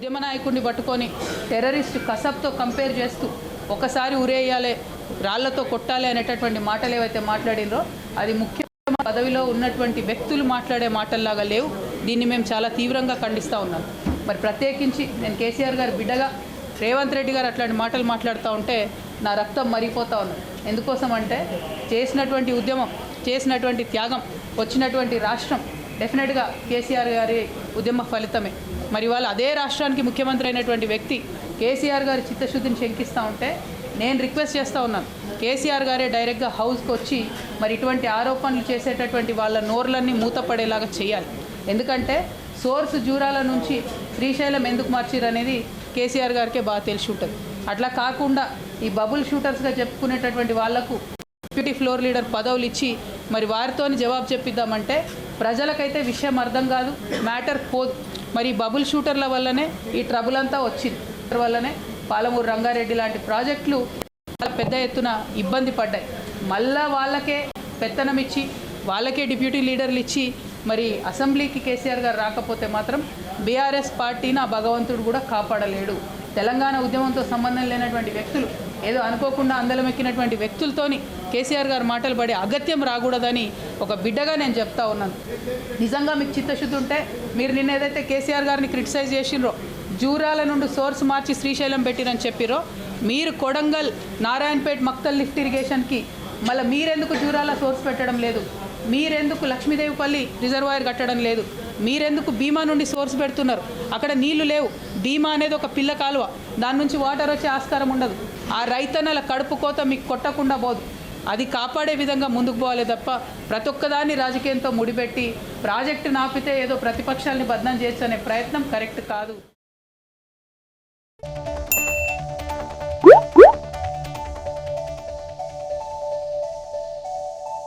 ఉద్యమ నాయకుడిని పట్టుకొని టెర్రరిస్ట్ కసబ్తో కంపేర్ చేస్తూ ఒకసారి ఉరేయాలి రాళ్ళతో కొట్టాలి అనేటటువంటి మాటలు ఏవైతే మాట్లాడినరో అది ముఖ్య పదవిలో ఉన్నటువంటి వ్యక్తులు మాట్లాడే మాటల్లాగా లేవు. దీన్ని మేము చాలా తీవ్రంగా ఖండిస్తూ ఉన్నాం. మరి ప్రత్యేకించి నేను కేసీఆర్ గారి బిడ్డగా రేవంత్ రెడ్డి గారు అట్లాంటి మాటలు మాట్లాడుతూ ఉంటే నా రక్తం మరిగిపోతూ ఉంది. ఎందుకోసం అంటే చేసినటువంటి ఉద్యమం చేసినటువంటి త్యాగం వచ్చినటువంటి రాష్ట్రం డెఫినెట్గా కేసీఆర్ గారి ఉద్యమ ఫలితమే. మరి వాళ్ళు అదే రాష్ట్రానికి ముఖ్యమంత్రి అయినటువంటి వ్యక్తి కేసీఆర్ గారి చిత్తశుద్ధిని శంకిస్తూ ఉంటే నేను రిక్వెస్ట్ చేస్తూ ఉన్నాను. కేసీఆర్ గారే డైరెక్ట్గా హౌస్కి వచ్చి మరి ఇటువంటి ఆరోపణలు చేసేటటువంటి వాళ్ళ నోర్లన్నీ మూతపడేలాగా చేయాలి. ఎందుకంటే సోర్స్ జూరాల నుంచి శ్రీశైలం ఎందుకు మార్చిరు అనేది కేసీఆర్ గారికే బాగా తెలిసి ఉంటుంది. అట్లా కాకుండా ఈ బబుల్ షూటర్స్గా చెప్పుకునేటటువంటి వాళ్ళకు డిప్యూటీ ఫ్లోర్ లీడర్ పదవులు ఇచ్చి మరి వారితోని జవాబు చెప్పిద్దామంటే ప్రజలకైతే విషయం అర్థం కాదు మ్యాటర్ పోదు. మరి బబుల్ షూటర్ల వల్లనే ఈ ట్రబుల్ అంతా వచ్చింది. వల్లనే పాలమూరు రంగారెడ్డి లాంటి ప్రాజెక్టులు చాలా పెద్ద ఎత్తున ఇబ్బంది పడ్డాయి. మళ్ళా వాళ్ళకే పెత్తనం ఇచ్చి వాళ్ళకే డిప్యూటీ లీడర్లు ఇచ్చి మరి అసెంబ్లీకి కేసీఆర్ గారు రాకపోతే మాత్రం బీఆర్ఎస్ పార్టీని ఆ భగవంతుడు కూడా కాపాడలేడు. తెలంగాణ ఉద్యమంతో సంబంధం లేనటువంటి వ్యక్తులు ఏదో అనుకోకుండా అందలం ఎక్కినటువంటి వ్యక్తులతోని కేసీఆర్ గారు మాటలు పడే అగత్యం రాకూడదని ఒక బిడ్డగా నేను చెప్తా ఉన్నాను. నిజంగా మీకు చిత్తశుద్ధి ఉంటే మీరు నిన్న ఏదైతే కేసీఆర్ గారిని క్రిటిసైజ్ చేసినరో జూరాల నుండి సోర్స్ మార్చి శ్రీశైలం పెట్టిరని చెప్పిరో మీరు కొడంగల్ నారాయణపేట్ మక్తల్ లిఫ్ట్ ఇరిగేషన్కి మళ్ళీ మీరెందుకు జూరాల సోర్స్ పెట్టడం లేదు? మీరెందుకు లక్ష్మీదేవిపల్లి రిజర్వాయర్ కట్టడం లేదు? మీరెందుకు భీమా నుండి సోర్స్ పెడుతున్నారు? అక్కడ నీళ్ళు లేవు. భీమా అనేది ఒక పిల్ల కాలువ. దాని నుంచి వాటర్ వచ్చే ఆస్కారం ఉండదు. ఆ రైతన్నల కడుపు కోత మీకు కొట్టకుండా పోదు. అది కాపాడే విధంగా ముందుకు పోవాలి తప్ప ప్రతి ఒక్కదాన్ని రాజకీయంతో ముడిపెట్టి ప్రాజెక్టు నాపితే ఏదో ప్రతిపక్షాలని బద్నం చేయొచ్చు ప్రయత్నం కరెక్ట్ కాదు.